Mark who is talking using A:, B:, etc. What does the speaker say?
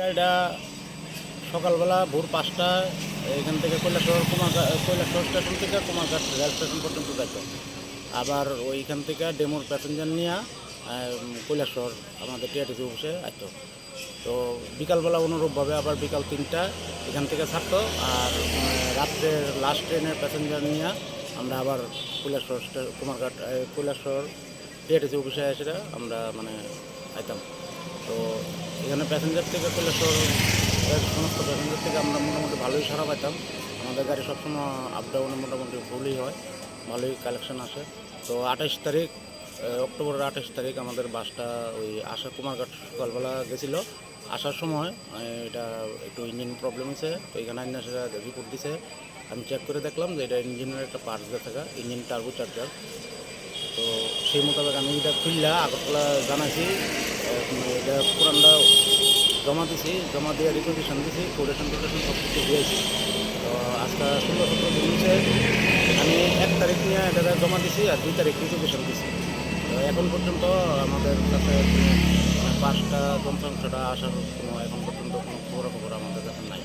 A: গাড়িটা সকালবেলা ভোর পাঁচটায় এখান থেকে কৈলাসহর কুমার কৈলাসহর স্টেশন থেকে কুমারঘাট রেল স্টেশন পর্যন্ত যেত আবার ওইখান থেকে ডেমোর প্যাসেঞ্জার নিয়ে কৈলাসহর আমাদের টিআরটিসি অফিসে আসতো তো বিকালবেলা অনুরূপভাবে আবার বিকাল তিনটায় এখান থেকে ছাড়তো আর রাত্রের লাস্ট ট্রেনের প্যাসেঞ্জার নিয়ে আমরা আবার কৈলাসহর কুমারঘাট কৈলাসহর টিআরটিসি অফিসে এসে আমরা মানে আইতাম। তো এখানে প্যাসেঞ্জার থেকে এর সমস্ত প্যাসেঞ্জার থেকে আমরা মোটামুটি ভালোই সারা পাইতাম। আমাদের গাড়ি সবসময় আপ ডাউনে মোটামুটি ফুলই হয়, ভালোই কালেকশন আসে। তো আঠাশ তারিখ অক্টোবরের আঠাশ তারিখ আমাদের বাসটা ওই আশা কুমারঘাট সকালবেলা গেছিল। আসার সময় এটা একটু ইঞ্জিন প্রবলেম হয়েছে, তো এখানে আইনা সেটা রিপোর্ট দিছে। আমি চেক করে দেখলাম যে এটা ইঞ্জিনের একটা পার্টস থাকা ইঞ্জিন টার্বো চার্জার তো সেই মোতাবেক আমি এটা খুললা, আগরতলা জানাইছি এটা পুরানটা জমা দিছি, জমা দিয়ে রিকোজিশন দিছি কোটেশন টোটেশন সব কিছু দিয়েছি। তো আজকে ষোলো সতেরো হচ্ছে আমি এক তারিখ নিয়ে এটা জমা দিছি আর দুই তারিখ রিকোজিশন দিছি। তো এখন পর্যন্ত আমাদের কাছে মানে পাঁচটা যন্ত্রাংশটা আসার কোনো এখন পর্যন্ত কোনো খবর খবর আমাদের কাছে নাই।